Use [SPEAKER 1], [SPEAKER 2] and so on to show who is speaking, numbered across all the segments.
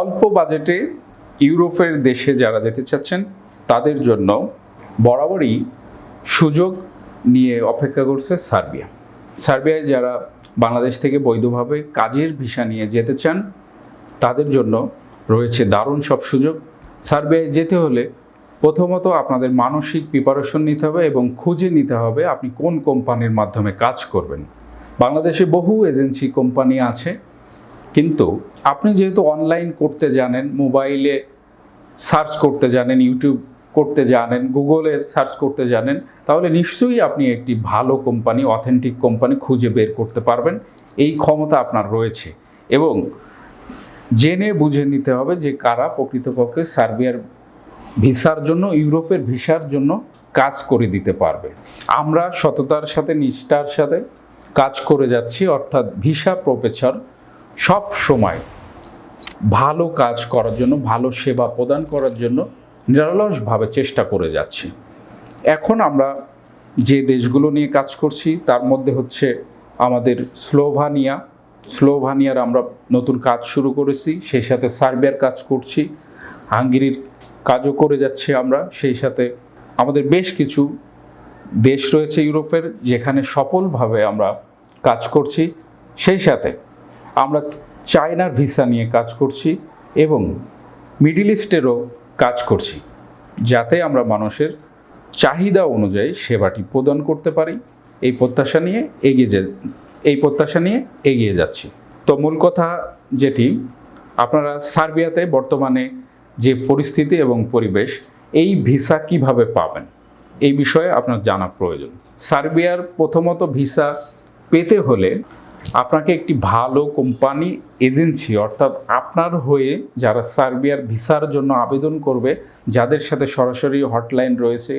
[SPEAKER 1] অল্প বাজেটে ইউরোপের দেশে যারা যেতে চাচ্ছেন, তাদের জন্য বরাবরই সুযোগ নিয়ে অপেক্ষা করছে সার্বিয়া। সার্বিয়ায় যারা বাংলাদেশ থেকে বৈধভাবে কাজের ভিসা নিয়ে যেতে চান, তাদের জন্য রয়েছে দারুণ সব সুযোগ। সার্বিয়ায় যেতে হলে প্রথমত আপনাদের মানসিক প্রিপারেশন নিতে হবে এবং খুঁজে নিতে হবে আপনি কোন কোম্পানির মাধ্যমে কাজ করবেন। বাংলাদেশে বহু এজেন্সি কোম্পানি আছে, কিন্তু আপনি যেহেতু অনলাইন করতে জানেন মোবাইলে সার্চ করতে জানেন ইউটিউব করতে জানেন গুগলে সার্চ করতে জানেন, তাহলে নিশ্চয়ই আপনি একটি ভালো কোম্পানি অথেন্টিক কোম্পানি খুঁজে বের করতে পারবেন। এই ক্ষমতা আপনার রয়েছে এবং জেনে বুঝে নিতে হবে যে কারা প্রকৃতপক্ষে সার্বিয়ার ভিসার জন্য, ইউরোপের ভিসার জন্য কাজ করে দিতে পারবে। আমরা সততার সাথে, নিষ্ঠার সাথে কাজ করে যাচ্ছি, অর্থাৎ ভিসা প্রফেসর সব সময় ভালো কাজ করার জন্য, ভালো সেবা প্রদান করার জন্য নিরলসভাবে চেষ্টা করে যাচ্ছি। এখন আমরা যে দেশগুলো নিয়ে কাজ করছি, তার মধ্যে হচ্ছে আমাদের স্লোভানিয়া। স্লোভানিয়ার আমরা নতুন কাজ শুরু করেছি, সেই সাথে সার্বিয়ার কাজ করছি, হাঙ্গেরির কাজও করে যাচ্ছি আমরা, সেই সাথে আমাদের বেশ কিছু দেশ রয়েছে ইউরোপের, যেখানে সফলভাবে আমরা কাজ করছি, সেই সাথে আমরা চায়নার ভিসা নিয়ে কাজ করছি এবং মিডিল ইস্টেরও কাজ করছি, যাতে আমরা মানুষের চাহিদা অনুযায়ী সেবাটি প্রদান করতে পারি। এই প্রত্যাশা নিয়ে এগিয়ে যে, এই প্রত্যাশা নিয়ে এগিয়ে যাচ্ছি। তো মূল কথা যেটি, আপনারা সার্বিয়াতে বর্তমানে যে পরিস্থিতি এবং পরিবেশ, এই ভিসা কীভাবে পাবেন, এই বিষয়ে আপনার জানা প্রয়োজন। সার্বিয়ার প্রথমত ভিসা পেতে হলে আপনাকে একটি ভালো কোম্পানি এজেন্সি অর্থাৎ আপনার হয়ে যারা সার্বিয়ার ভিসার জন্য আবেদন করবে, যাদের সাথে সরাসরি হটলাইন রয়েছে,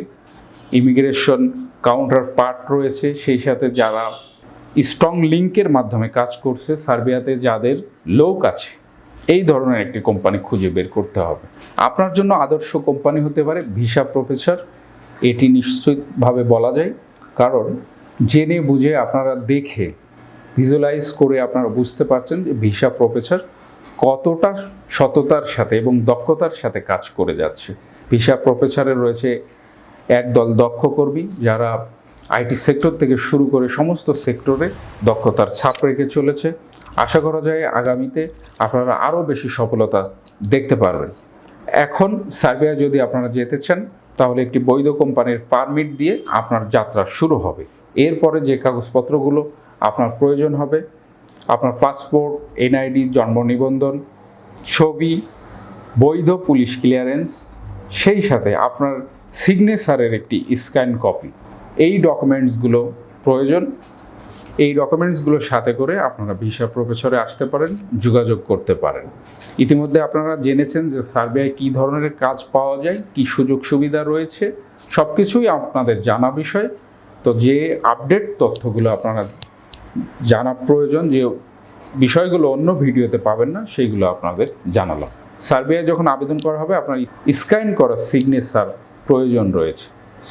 [SPEAKER 1] ইমিগ্রেশন কাউন্টার পার্ট রয়েছে, সেই সাথে যারা স্ট্রং লিঙ্কের মাধ্যমে কাজ করছে, সার্বিয়াতে যাদের লোক আছে, এই ধরনের একটি কোম্পানি খুঁজে বের করতে হবে। আপনার জন্য আদর্শ কোম্পানি হতে পারে ভিসা প্রফেসর, এটি নিশ্চিতভাবে বলা যায়, কারণ জেনে বুঝে আপনারা দেখে ভিজুয়ালাইজ করে আপনারা বুঝতে পারছেন যে ভিসা প্রফেসর কতটা সততার সাথে এবং দক্ষতার সাথে কাজ করে যাচ্ছে। ভিসা প্রফেসরের রয়েছে একদল দক্ষ কর্মী যারা আইটি সেক্টর থেকে শুরু করে সমস্ত সেক্টরে দক্ষতার ছাপ রেখে চলেছে। আশা করা যায় আগামীতে আপনারা আরও বেশি সফলতা দেখতে পারবেন। এখন সার্বিয়া যদি আপনারা যেতে চান, তাহলে একটি বৈধ কোম্পানির পারমিট দিয়ে আপনার যাত্রা শুরু হবে। এরপরে যে কাগজপত্রগুলো আপনার প্রয়োজন হবে। আপনার পাসপোর্ট, এনআইডি, জন্ম নিবন্ধন, ছবি, বৈধ পুলিশ ক্লিয়ারেন্স, সেই সাথে আপনার সিগনেচারের একটি স্ক্যান কপি। এই ডকুমেন্টসগুলো প্রয়োজন। এই ডকুমেন্টসগুলোর সাথে করে আপনারা ভিসা প্রফেসরে আসতে পারেন, যোগাযোগ করতে পারেন। ইতিমধ্যে আপনারা জেনেছেন যে সার্বিয়ায় কী ধরনের কাজ পাওয়া যায়, কী সুযোগ সুবিধা রয়েছে সব কিছুই আপনাদের জানা বিষয়। তো যে আপডেট তথ্যগুলো আপনারা জানা প্রয়োজন যে বিষয়গুলো অন্য ভিডিওতে পাবেন না, সেইগুলো আপনাদের জানালাম। সার্বিয়ায় যখন আবেদন করা হবে, আপনার স্ক্যান করা সিগনেচার প্রয়োজন রয়েছে,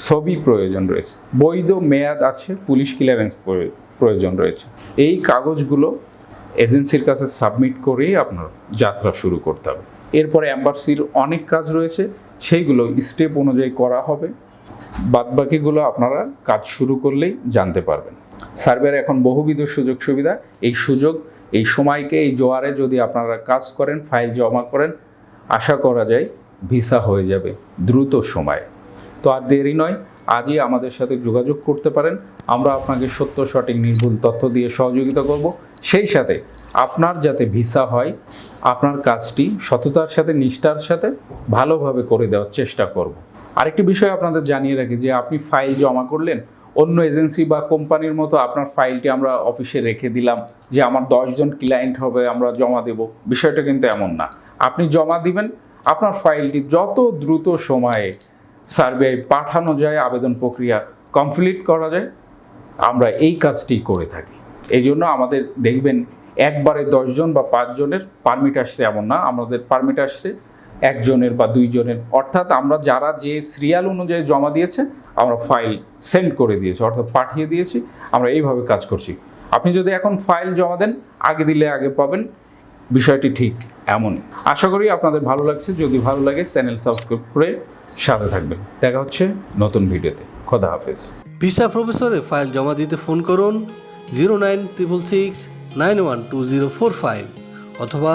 [SPEAKER 1] ছবি প্রয়োজন রয়েছে, বৈধ মেয়াদ আছে, পুলিশ ক্লিয়ারেন্স প্রয়োজন রয়েছে। এই কাগজগুলো এজেন্সির কাছে সাবমিট করেই আপনার যাত্রা শুরু করতে হবে। এরপরে অ্যাম্বাসির অনেক কাজ রয়েছে, সেইগুলো স্টেপ অনুযায়ী করা হবে। বাদবাকিগুলো আপনারা কাজ শুরু করলেই জানতে পারবেন। সার্ভের এখন বহুবিধ সুযোগ সুবিধা। এই সুযোগ, এই সময়কে, এই জোয়ারে যদি আপনারা কাজ করেন, ফাইল জমা করেন, আশা করা যায় ভিসা হয়ে যাবে দ্রুত সময়ে। তো আর দেরি নয়, আজই আমাদের সাথে যোগাযোগ করতে পারেন। আমরা আপনাকে সত্য, সঠিক, নির্ভুল তথ্য দিয়ে সহযোগিতা করব। সেই সাথে আপনার যাতে ভিসা হয়, আপনার কাজটি সততার সাথে, নিষ্ঠার সাথে ভালোভাবে করে দেওয়ার চেষ্টা করব। আরেকটি বিষয় আপনাদের জানিয়ে রাখি যে, আপনি ফাইল জমা করলেন অন্য এজেন্সি বা কোম্পানির মতো আপনার ফাইলটি আমরা অফিসে রেখে দিলাম যে আমার দশজন ক্লায়েন্ট হবে, আমরা জমা দেব। বিষয়টা কিন্তু এমন না। আপনি জমা দিবেন, আপনার ফাইলটি যত দ্রুত সময়ে সার্ভে পাঠানো যায়, আবেদন প্রক্রিয়া কমপ্লিট করা যায়, আমরা এই কাজটি করে থাকি। এই জন্য আমাদের দেখবেন একবারে দশজন বা পাঁচজনের পারমিট আসছে এমন না, আমাদের পারমিট আসছে একজনের বা দুইজনের। অর্থাৎ আমরা যারা যে সিরিয়াল অনুযায়ী জমা দিয়েছে, আমরা ফাইল সেন্ড করে দিয়েছি, অর্থাৎ পাঠিয়ে দিয়েছি, আমরা এইভাবে কাজ করছি। আপনি যদি এখন ফাইল জমা দেন, আগে দিলে আগে পাবেন, বিষয়টি ঠিক এমনই। আশা করি আপনাদের ভালো লাগছে, যদি ভালো লাগে, চ্যানেল সাবস্ক্রাইব করে সাথে থাকবেন। দেখা হচ্ছে নতুন ভিডিওতে। খোদা হাফেজ।
[SPEAKER 2] ভিসা প্রফেসরে ফাইল জমা দিতে ফোন করুন, zero nine triple six nine one two zero four five অথবা